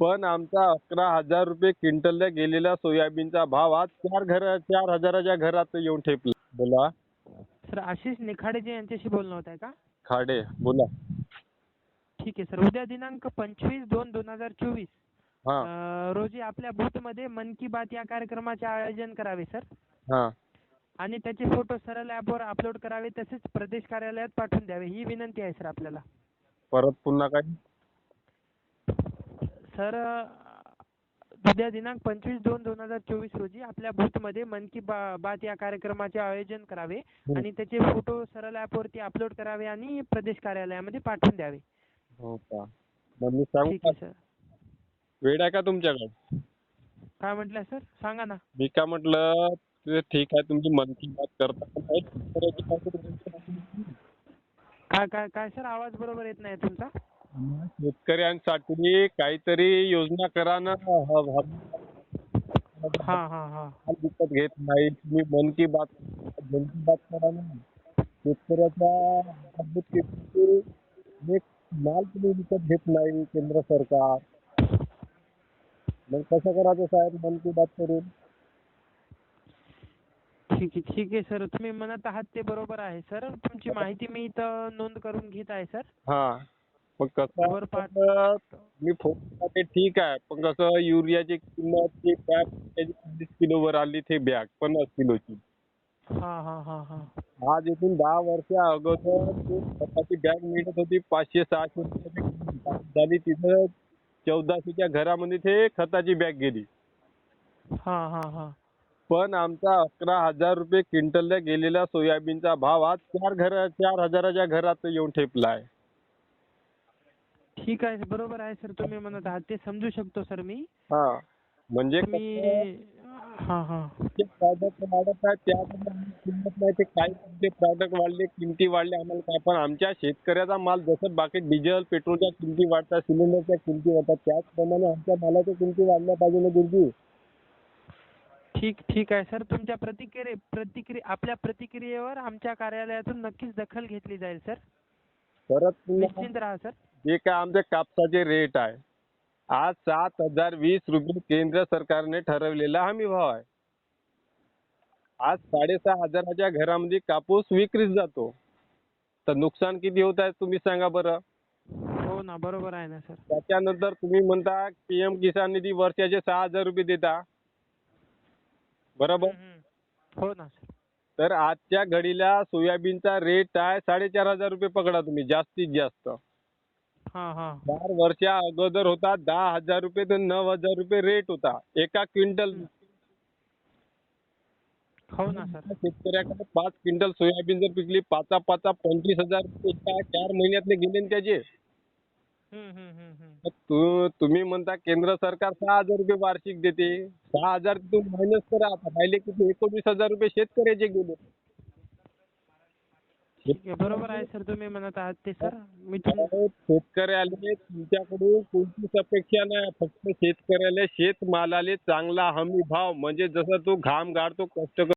पण आमचा अकरा हजार रुपये क्विंटलला गेलेला सोयाबीनचा भाव आज चार घर चार हजाराच्या घरात येऊन ठेपला. बोला. सर आशिष निखाडेजे यांच्याशी बोलणं होत आहे का? खाडे बोला. ठीक आहे सर. उद्या दिनांक पंचवीस दोन दोन हजार चोवीस. हा. रोजी आपल्या बूथमध्ये मन की बात या कार्यक्रमाचे आयोजन करावे सर. हा. आणि त्याचे फोटो सरळ ॲपवर अपलोड करावे तसेच प्रदेश कार्यालयात पाठवून द्यावे. ही विनंती आहे सर आपल्याला. परत पुन्हा काय सर उद्या दिनांक पंचवीस दोन दोन हजार चोवीस रोजी आपल्या बूथमध्ये मन की बा बात या कार्यक्रमाचे आयोजन करावे आणि त्याचे फोटो सरळ ॲपवरती अपलोड करावे आणि प्रदेश कार्यालयामध्ये पाठवून द्यावे. हो का? मग मी सांगू ठीक का? आहे सर. वेळ आहे का तुमच्याकडे? काय म्हटलं सर? सांगा ना. मी काय म्हटलं ते ठीक आहे तुमची मन की बात करता पण काय काय काय सर? आवाज बरोबर येत नाही तुमचा. शेतकऱ्यांसाठी काहीतरी योजना करा ना. ह- ह- हा हा हा. विकत घेत नाही. तुम्ही मन की बात मन की बात करा ना. शेतकऱ्याच्या किती एक माल तुम्ही विकत घेत नाही केंद्र सरकार. मग कसं करायचं साहेब मन की बात करून? ठीक आहे ठीक आहे सर. तुम्ही म्हणत आहात ते बरोबर आहे सर. तुमची माहिती मी इथं नोंद करून घेत आहे सर. हा. मग कसं वर पाठ- आहे, मी फोन ते ठीक आहे. पण कसं युरियाची किंमत ती पन्नास किलोवर आली ते बॅग पन्नास किलोची. हा हा हा हा. आज इथून दहा वर्षा अगोदर ते खताची बॅग मिळत होती पाचशे सहाशे रुपये झाली तिथं चौदाशेच्या घरामध्ये ते खताची बॅग गेली. हा हा हा. पण आमचा अकरा हजार रुपये क्विंटलला गेलेला सोयाबीनचा भाव आज चार घर चार हजाराच्या घरात येऊन ठेपला आहे ठीक आहे बरोबर आहे सर. तुम्ही म्हणत आहात ते समजू शकतो सर मी. हा. म्हणजे तुम्ही हा हा. प्रॉडक्ट वाढत आहे त्यामध्ये आम्हाला किंमत नाही ते प्रॉडक्ट वाढले किमती वाढले आम्हाला काय पण आमच्या शेतकऱ्याचा माल जसं बाकी डिझेल पेट्रोलच्या किमती वाढतात सिलेंडरच्या किमती वाढतात त्याचप्रमाणे आमच्या मालाच्या किमती वाढल्या पाहिजे ना गुरुजी? ठीक ठीक आहे सर. तुमच्या प्रतिक्रिये प्रतिक्रिया आपल्या प्रतिक्रियेवर आमच्या कार्यालयातून नक्कीच दखल घेतली जाईल सर. परत निश्चिंत राहा सर. जे काय आमचे कापसाचे रेट आहे. आज सात हजार वीस रुपये केंद्र सरकारने ठरवलेला हमी भाव आहे. आज साडेसहा हजाराच्या घरामध्ये कापूस विक्रीस जातो. तर नुकसान किती होत आहे तुम्ही सांगा बरं. हो ना बरोबर आहे ना सर. त्याच्यानंतर तुम्ही म्हणता पीएम किसान निधी वर्षाचे सहा हजार रुपये देता. बरोबर? हम्म. हो ना सर. तर आजच्या घडीला सोयाबीनचा रेट आहे साडेचार हजार रुपये पकडा तुम्ही जास्तीत जास्त. हा हा. चार वर्षा अगोदर होता दहा हजार रुपये ते नऊ हजार रुपये रेट होता. एका क्विंटल हो ना सर. शेतकऱ्याकडे पाच क्विंटल सोयाबीन जर पिकली पाचा पाचा पंचवीस हजार रुपये एका चार महिन्यातले गेले ना त्याचे. हम्म, हम्म, हम्म, हम्म. तर तू तुम्ही म्हणता केंद्र सरकार सहा हजार रुपये वार्षिक देते. सहा हजार तिथून मायनस करा. आता राहिले किती? एकोणीस हजार रुपये शेतकऱ्याचे गेले. ठीक आहे बरोबर आहे सर तुम्ही म्हणत आहात ते सर. मी तुम अहो, शेतकऱ्याला तुमच्याकडून कोणतीच अपेक्षा नाही. फक्त शेतकऱ्याला शेतमालाले चांगला हमी भाव म्हणजे जसं तो घाम गाळतो कष्ट